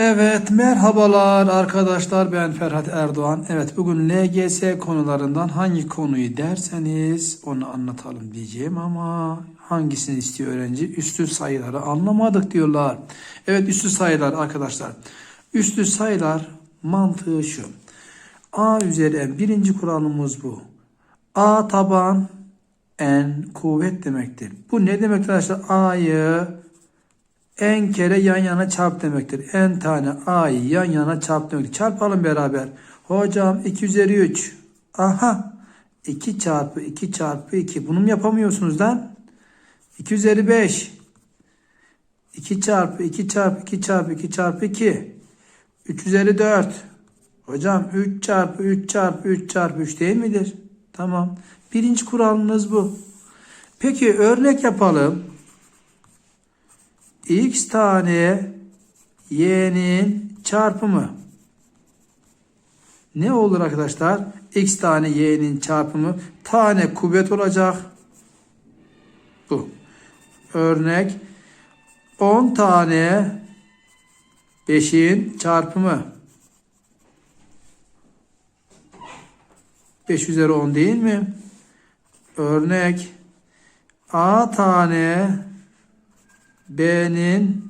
Evet merhabalar arkadaşlar ben Ferhat Erdoğan. Evet bugün LGS konularından hangi konuyu derseniz onu anlatalım diyeceğim ama hangisini istiyor öğrenci? Üstü sayıları anlamadık diyorlar. Evet üstü sayılar arkadaşlar. Üstü sayılar mantığı şu. A üzeri n birinci kuralımız bu. A taban n kuvvet demektir. Bu ne demek arkadaşlar? A'yı n kere yan yana çarp demektir. n tane a'yı yan yana çarp demektir. Çarpalım beraber. Hocam 2 üzeri 3. Aha. 2 çarpı 2 çarpı 2. Bunu mu yapamıyorsunuz lan? 2 üzeri 5. 2 çarpı 2 çarpı 2 çarpı 2 çarpı 2. 3 üzeri 4. Hocam 3 çarpı 3 çarpı 3 çarpı 3 değil midir? Tamam. Birinci kuralınız bu. Peki örnek yapalım x tane y'nin çarpımı. Ne olur arkadaşlar? x tane y'nin çarpımı tane kuvvet olacak. Bu. Örnek 10 tane 5'in çarpımı. 5 üzeri 10 değil mi? Örnek a tane B'nin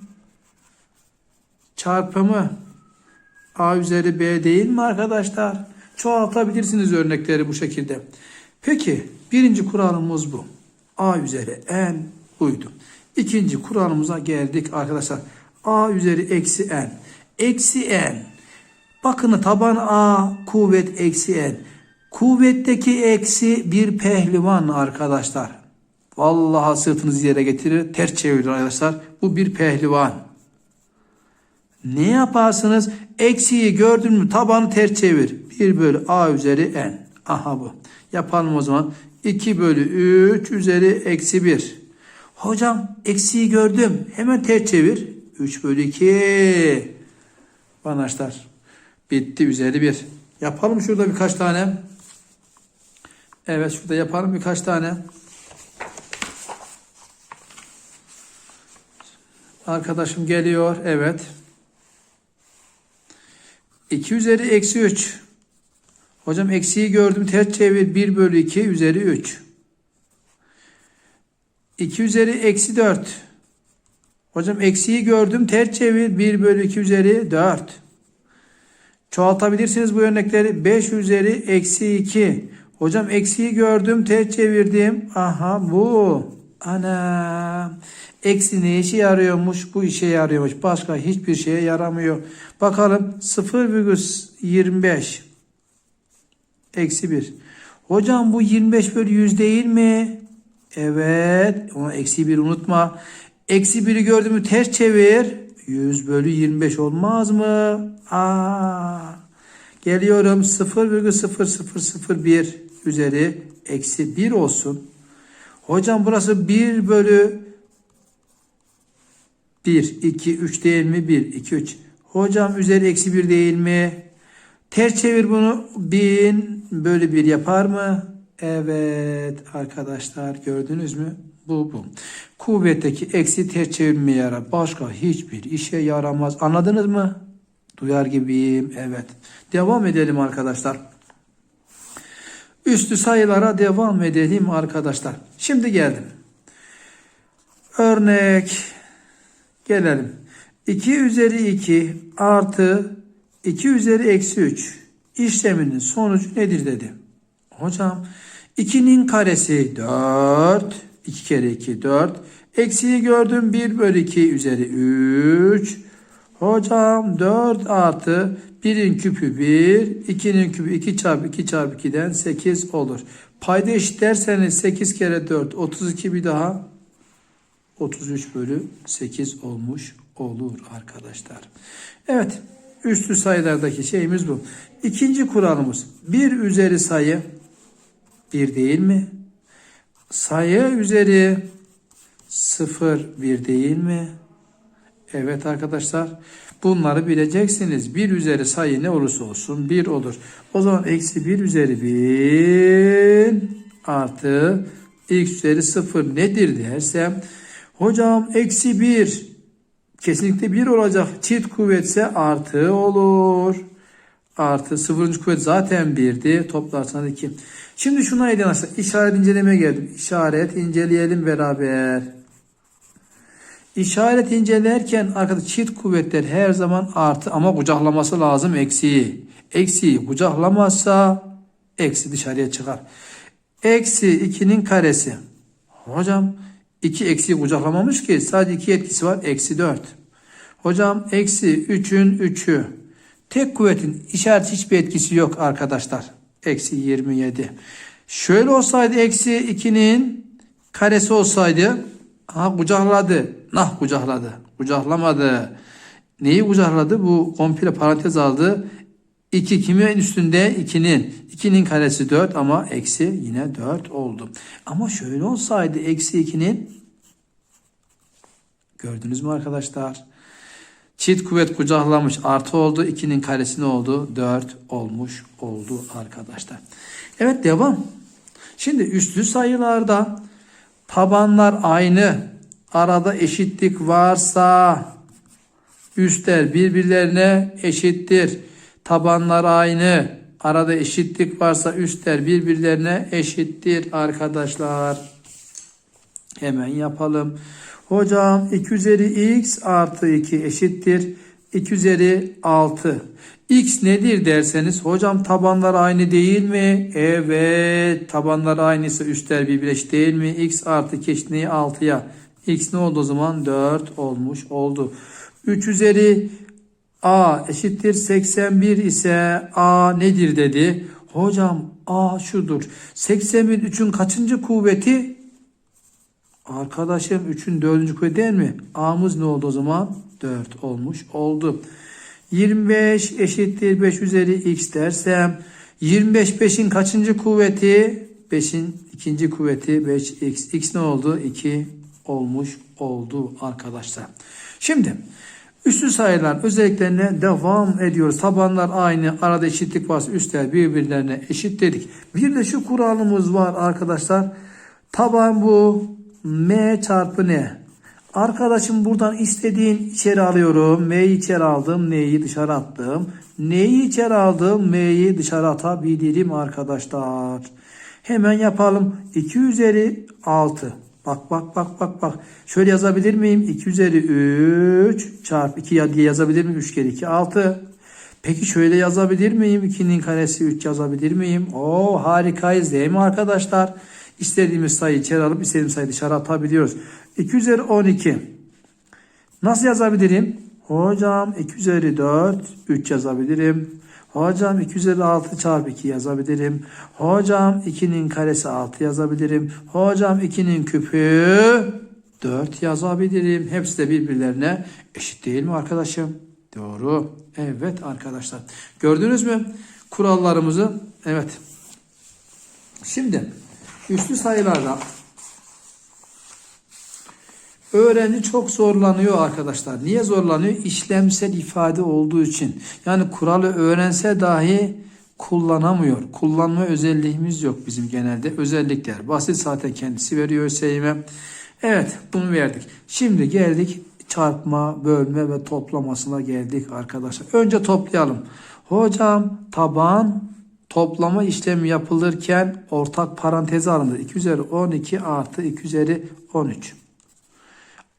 çarpımı A üzeri B değil mi arkadaşlar? Çoğaltabilirsiniz örnekleri bu şekilde. Peki birinci kuralımız bu. A üzeri n buydu. İkinci kuralımıza geldik arkadaşlar. A üzeri eksi n. Eksi n. Bakın taban A kuvvet eksi n. Kuvvetteki eksi bir pehlivan arkadaşlar. Vallahi sırtınızı yere getirir, ters çevirir arkadaşlar. Bu bir pehlivan. Ne yaparsınız? Eksiği gördün mü tabanı ters çevir. 1 bölü a üzeri n. Aha bu. Yapalım o zaman. 2 bölü 3 üzeri eksi 1. Hocam eksiği gördüm. Hemen ters çevir. 3 bölü 2. Banaşlar. Bitti üzeri 1. Yapalım şurada birkaç tane. Evet şurada yapalım birkaç tane. Arkadaşım geliyor. Evet. 2 üzeri eksi 3. Hocam eksiği gördüm. Ters çevir. 1 bölü 2 üzeri 3. 2 üzeri eksi 4. Hocam eksiği gördüm. Ters çevir. 1 bölü 2 üzeri 4. Çoğaltabilirsiniz bu örnekleri. 5 üzeri eksi 2. Hocam eksiği gördüm. Ters çevirdim. Aha bu. Ana. Eksi ne işe yarıyormuş? Bu işe yarıyormuş. Başka hiçbir şeye yaramıyor. Bakalım 0,25 eksi 1. Hocam bu 25 bölü 100 değil mi? Evet. Ama eksi 1 unutma. Eksi 1'i gördün mü ters çevir. 100 bölü 25 olmaz mı? Aa. Geliyorum 0,0001 üzeri eksi 1 olsun. Hocam burası 1 bölü 1, 2, 3 değil mi? 1, 2, 3. Hocam üzeri eksi 1 değil mi? Ters çevir bunu. 1000 bölü 1 yapar mı? Evet arkadaşlar gördünüz mü? Bu bu. Kuvvetteki eksi ters çevirmeye yarar. Başka hiçbir işe yaramaz. Anladınız mı? Duyar gibiyim. Evet. Devam edelim arkadaşlar. Üstü sayılara devam edelim arkadaşlar. Şimdi geldim. Örnek gelelim. 2 üzeri 2 artı 2 üzeri eksi 3 işleminin sonucu nedir dedi. Hocam 2'nin karesi 4. 2 kere 2 4. Eksiği gördüm 1 bölü 2 üzeri 3. Hocam 4 artı 1'in küpü 1, 2'nin küpü 2 çarpı 2 çarpı 2'den 8 olur. Payda eşit derseniz 8 kere 4, 32 bir daha 33 bölü 8 olmuş olur arkadaşlar. Evet üstü sayılardaki şeyimiz bu. İkinci kuralımız 1 üzeri sayı 1 değil mi? Sayı üzeri 0 1 değil mi? Evet arkadaşlar bunları bileceksiniz. 1 üzeri sayı ne olursa olsun 1 olur. O zaman eksi 1 üzeri 1 artı x üzeri 0 nedir dersem hocam eksi 1 kesinlikle 1 olacak. Çift kuvvetse artı olur. Artı sıfırıncı kuvvet zaten 1'di. Toplarsanız 2. Şimdi şuna arkadaşlar. İşaret incelemeye geldim. İşaret inceleyelim beraber. İşaret incelerken arkadaşlar çift kuvvetler her zaman artı ama kucaklaması lazım eksiği. Eksiği kucaklamazsa eksi dışarıya çıkar. Eksi 2'nin karesi. Hocam 2 eksiği kucaklamamış ki sadece 2 etkisi var. Eksi 4. Hocam eksi 3'ün 3'ü. Tek kuvvetin işaret hiçbir etkisi yok arkadaşlar. Eksi 27. Şöyle olsaydı eksi 2'nin karesi olsaydı ha kucakladı. Nah kucakladı. Kucaklamadı. Neyi kucakladı? Bu komple parantez aldı. 2 kimin üstünde? 2'nin. 2'nin karesi 4 ama eksi yine 4 oldu. Ama şöyle olsaydı eksi 2'nin gördünüz mü arkadaşlar? Çift kuvvet kucaklamış artı oldu. 2'nin karesi ne oldu? 4 olmuş oldu arkadaşlar. Evet devam. Şimdi üstlü sayılarda tabanlar aynı. Arada eşitlik varsa üstler birbirlerine eşittir. Tabanlar aynı. Arada eşitlik varsa üstler birbirlerine eşittir arkadaşlar. Hemen yapalım. Hocam 2 üzeri x artı 2 eşittir. 2 üzeri 6. X nedir derseniz hocam tabanlar aynı değil mi? Evet tabanlar aynıysa üstler birbirine eşit değil mi? X artı 2 eşitliği 6'ya. X ne oldu o zaman? 4 olmuş oldu. 3 üzeri A eşittir 81 ise A nedir dedi. Hocam A şudur. 81 3'ün kaçıncı kuvveti? Arkadaşım 3'ün 4. kuvveti değil mi? A'mız ne oldu o zaman? 4 olmuş oldu. 25 eşittir 5 üzeri x dersem 25 5'in kaçıncı kuvveti? 5'in ikinci kuvveti 5x. x ne oldu? 2 olmuş oldu arkadaşlar. Şimdi üstü sayılar özelliklerine devam ediyoruz. Tabanlar aynı. Arada eşitlik varsa üstler birbirlerine eşit dedik. Bir de şu kuralımız var arkadaşlar. Taban bu. M çarpı N. Arkadaşım buradan istediğin içeri alıyorum. M'yi içeri aldım. N'yi dışarı attım. N'yi içeri aldım. M'yi dışarı atabilirim arkadaşlar. Hemen yapalım. 2 üzeri 6. Bak bak bak bak bak. Şöyle yazabilir miyim? 2 üzeri 3 çarpı 2 diye yazabilir miyim? 3 kere 2 6. Peki şöyle yazabilir miyim? 2'nin karesi 3 yazabilir miyim? Oo harikayız değil mi arkadaşlar? İstediğimiz sayıyı içeri alıp istediğimiz sayıyı dışarı atabiliyoruz. 2 üzeri 12. Nasıl yazabilirim? Hocam 2 üzeri 4 3 yazabilirim. Hocam 2 üzeri 6 çarpı 2 yazabilirim. Hocam 2'nin karesi 6 yazabilirim. Hocam 2'nin küpü 4 yazabilirim. Hepsi de birbirlerine eşit değil mi arkadaşım? Doğru. Evet arkadaşlar. Gördünüz mü kurallarımızı? Evet. Şimdi üslü sayılarda öğrenci çok zorlanıyor arkadaşlar. Niye zorlanıyor? İşlemsel ifade olduğu için. Yani kuralı öğrense dahi kullanamıyor. Kullanma özelliğimiz yok bizim genelde. Özellikler basit zaten kendisi veriyor ÖSYM'e. Evet bunu verdik. Şimdi geldik çarpma, bölme ve toplamasına geldik arkadaşlar. Önce toplayalım. Hocam taban toplama işlemi yapılırken ortak paranteze alınır. 2 üzeri 12 artı 2 üzeri 13.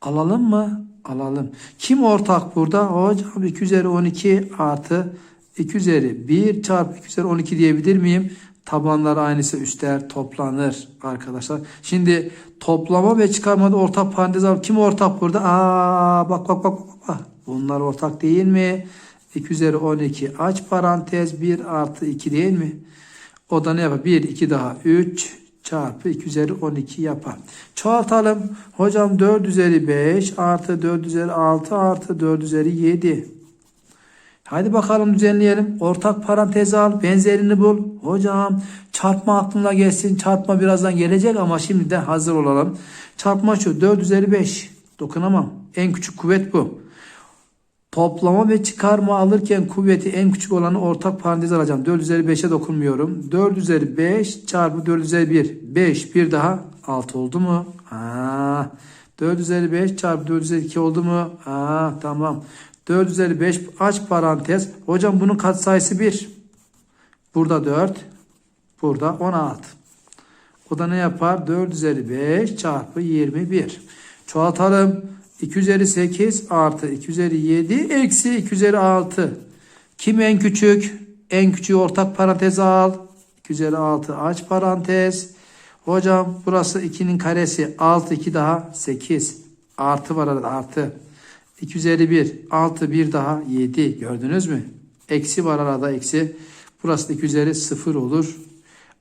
Alalım mı? Alalım. Kim ortak burada? Hocam 2 üzeri 12 artı 2 üzeri 1 çarpı 2 üzeri 12 diyebilir miyim? Tabanlar aynısı üstler toplanır arkadaşlar. Şimdi toplama ve çıkarmada ortak parantez var. Kim ortak burada? Aa bak bak bak bak. bak. Bunlar ortak değil mi? 2 üzeri 12 aç parantez 1 artı 2 değil mi? O da ne yapar? 1 2 daha 3 çarpı 2 üzeri 12 yapar. Çoğaltalım. Hocam 4 üzeri 5 artı 4 üzeri 6 artı 4 üzeri 7. Hadi bakalım düzenleyelim. Ortak parantez al. Benzerini bul. Hocam çarpma aklına gelsin. Çarpma birazdan gelecek ama şimdi de hazır olalım. Çarpma şu. 4 üzeri 5. Dokunamam. En küçük kuvvet bu. Toplama ve çıkarma alırken kuvveti en küçük olanı ortak parantez alacağım. 4 üzeri 5'e dokunmuyorum. 4 üzeri 5 çarpı 4 üzeri 1. 5 bir daha 6 oldu mu? Ha, 4 üzeri 5 çarpı 4 üzeri 2 oldu mu? Aa tamam. 4 üzeri 5 aç parantez. Hocam bunun katsayısı 1. Burada 4. Burada 16. O da ne yapar? 4 üzeri 5 çarpı 21. Çoğaltalım. 2 üzeri 8 artı 2 üzeri 7 eksi 2 üzeri 6. Kim en küçük? En küçüğü ortak paranteze al. 2 üzeri 6 aç parantez. Hocam burası 2'nin karesi. 6 2 daha 8. Artı var arada artı. 2 üzeri 1. 6 1 daha 7. Gördünüz mü? Eksi var arada eksi. Burası da 2 üzeri 0 olur.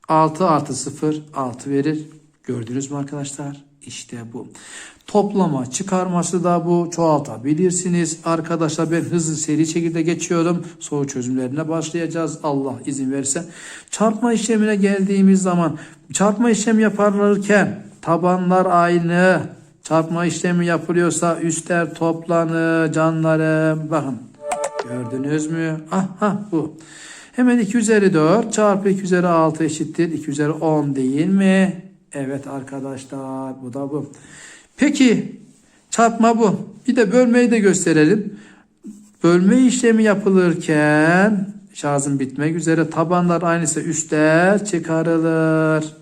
6 artı 0 6 verir. Gördünüz mü arkadaşlar? İşte bu. Toplama çıkarması da bu. Çoğaltabilirsiniz. Arkadaşlar ben hızlı seri şekilde geçiyorum. Soru çözümlerine başlayacağız. Allah izin verirse. Çarpma işlemine geldiğimiz zaman çarpma işlemi yaparlarken tabanlar aynı. Çarpma işlemi yapılıyorsa üstler toplanır canlarım. Bakın gördünüz mü? Aha bu. Hemen 2 üzeri 4 çarpı 2 üzeri 6 eşittir. 2 üzeri 10 değil mi? Evet arkadaşlar bu da bu. Peki çarpma bu. Bir de bölmeyi de gösterelim. Bölme işlemi yapılırken şarjın bitmek üzere tabanlar aynıysa üstler çıkarılır.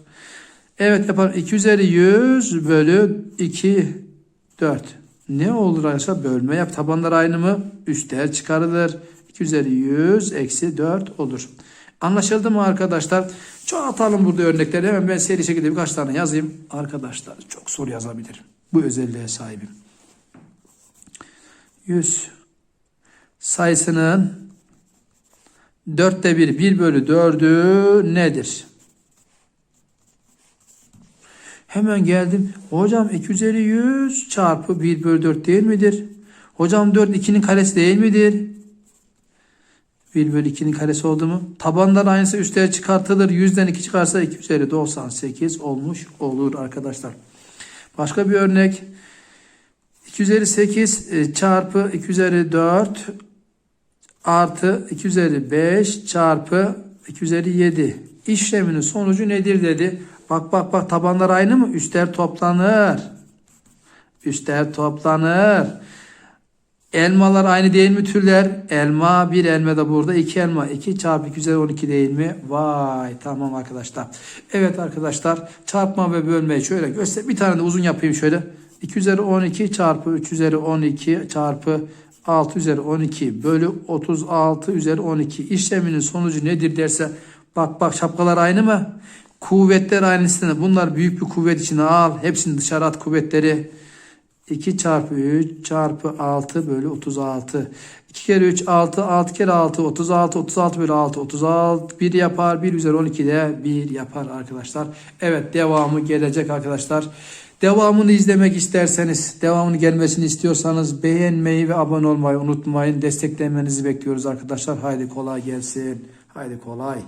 Evet yapalım. 2 üzeri 100 bölü 2 4. Ne olur arkadaşlar? Bölme yap. Tabanlar aynı mı? Üstler çıkarılır. 2 üzeri 100 eksi 4 olur. Anlaşıldı mı arkadaşlar? Çoğaltalım burada örnekleri. Hemen ben seri şekilde birkaç tane yazayım. Arkadaşlar çok soru yazabilirim. Bu özelliğe sahibim. 100 sayısının dörtte bir, 1 bölü 4'ü nedir? Hemen geldim. Hocam 2 üzeri 100 çarpı 1 bölü 4 değil midir? Hocam 4 2'nin karesi değil midir? 1 bölü 2'nin karesi oldu mu? Tabanlar aynısı üstleri çıkartılır. 100'den 2 çıkarsa 2 üzeri 98 olmuş olur arkadaşlar. Başka bir örnek. 2 üzeri 8 e, çarpı 2 üzeri 4 artı 2 üzeri 5 çarpı 2 üzeri 7. İşleminin sonucu nedir dedi. Bak bak bak tabanlar aynı mı? Üstler toplanır. Üstler toplanır. Elmalar aynı değil mi türler? Elma bir elma da burada. iki elma. 2 çarpı 2 üzeri 12 değil mi? Vay tamam arkadaşlar. Evet arkadaşlar çarpma ve bölmeyi şöyle göster. Bir tane de uzun yapayım şöyle. 2 üzeri 12 çarpı 3 üzeri 12 çarpı 6 üzeri 12 bölü 36 üzeri 12 işleminin sonucu nedir derse bak bak şapkalar aynı mı? Kuvvetler aynısını bunlar büyük bir kuvvet içine al. Hepsini dışarı at kuvvetleri. 2 çarpı 3 çarpı 6 bölü 36. 2 kere 3 6 6 kere 6 36 36 bölü 6 36 1 yapar 1 üzeri 12 de 1 yapar arkadaşlar. Evet devamı gelecek arkadaşlar. Devamını izlemek isterseniz, devamını gelmesini istiyorsanız beğenmeyi ve abone olmayı unutmayın. Desteklemenizi bekliyoruz arkadaşlar. Haydi kolay gelsin. Haydi kolay.